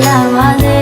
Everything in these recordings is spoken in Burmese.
ရပါစေ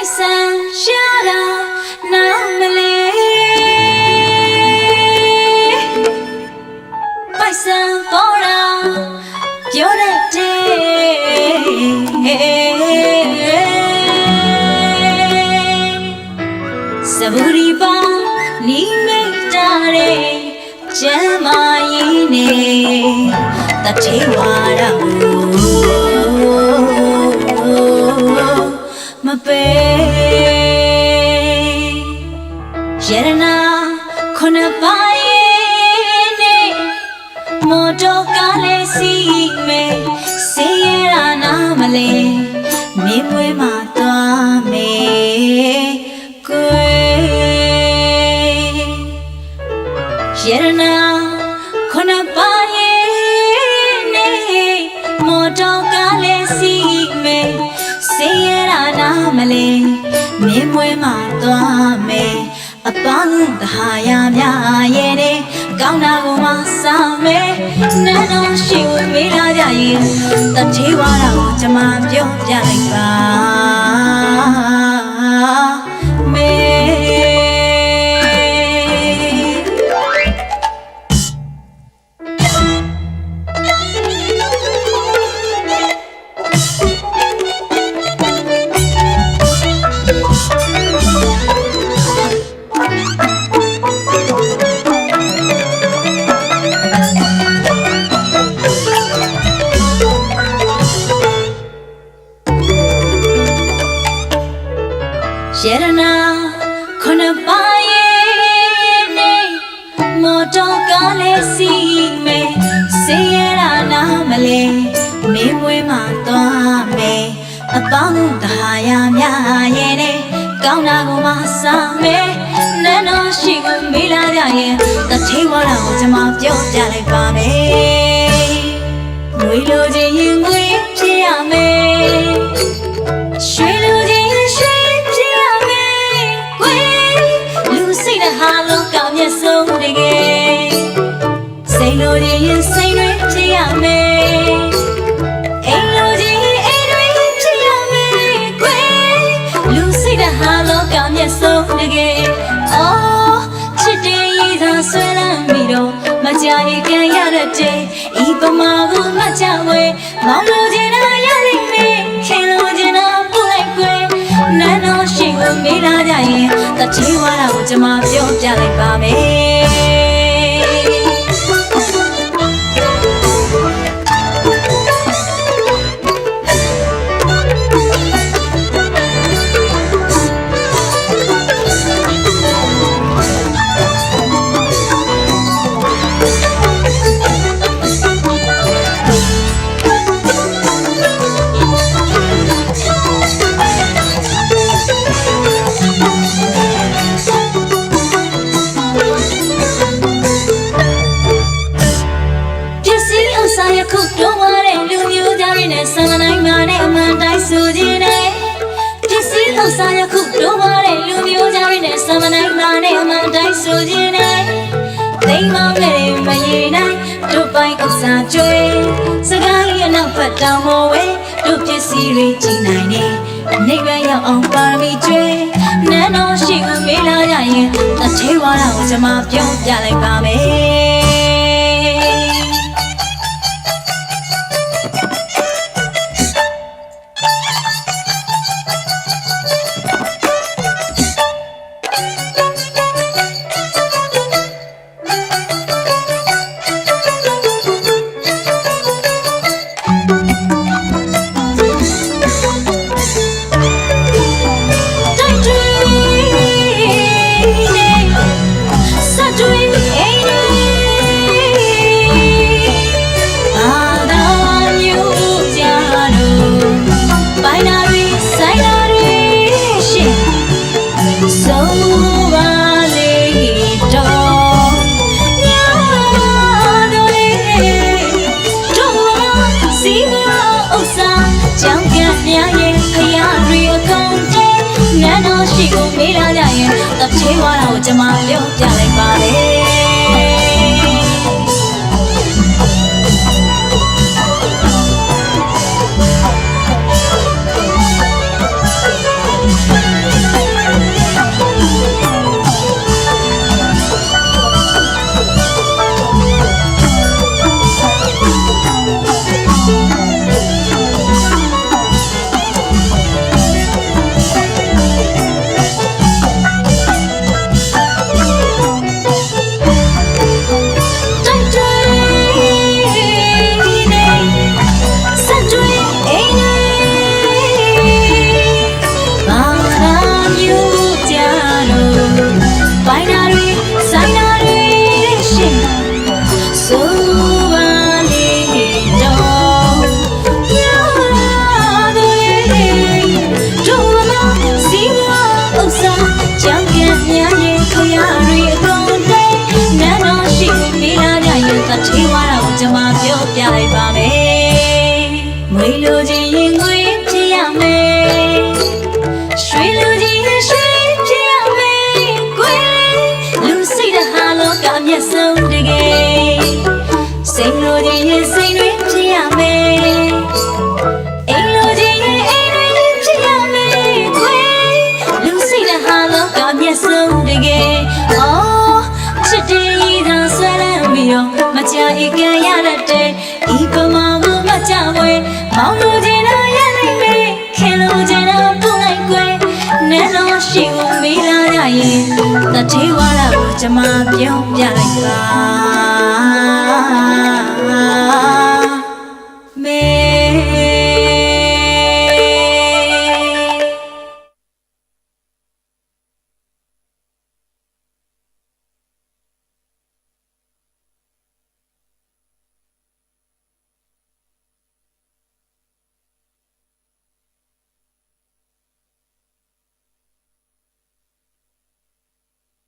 ိုက်ဆန်ရှာတာနားမလဲပိုက်ဆန်ပေါ်တာပြောတတ်တယ်စဘူရီပါနီးမိတ်တာတဲ့ကျမ်းမာရင်နေတတိဝါရမူ my bed. ယရနာခုနပါရဲ့နေမော်တော်ကားလေးစီမေစေရရာနာမလေးမင်းမွေးမှာ အပေါင်းတဟာရများရဲ့နေကောင်းတာကိုမစားမေနန်းတော်ရှိဝင်မေးလာကြရင်တထေးဝါတော်ကိုကျွန်မပြောပြလိုက်ပါ ကောင်းတာကိုမစားမယ်နန်းတော်ရှိကိုမေးလာကြရင်တထေးဝါတော်ကိုကျွန်မပြောပြလိုက်ပါမယ်ငွေလိုချင်ရင်ငွေ တကယ်အော်ချစ်တဲ့ရည်သာဆွဲလမ်းပြီးတော့မကြရီကန်ရတဲ့တဲ့ဤပမာကိုမကြဝဲမောင်လူကြီးနာရလိမ့်မယ်ခင်လူကြီးနာပူလိုက်ကွယ်နန်းတော်ရှိကိုမေးလာကြရင်တချီဝါတာကိုကျွန်မပြောပြလိုက်ပါမယ် တောင်မော်ဝဲတို့ပစ္စည်းတွေကြည်နိုင်နေနေပဲရောက်အောင်ပါရမီကျွေးနန်းတော်ရှိကိုမေးလာကြရင်တထေးဝါတာကိုကျွန်မပြောပြလိုက်ပါမယ် အောင်လို့ကျင်တော့ရနိုင်ပေခင်လို့ကျင်တော့ပုံလိုက်ကွယ်နဲ့တော့ရှိဖို့မေးလာရရင်တထေဝါဒကိုကျမပြောင်းပြလိုက်ပါ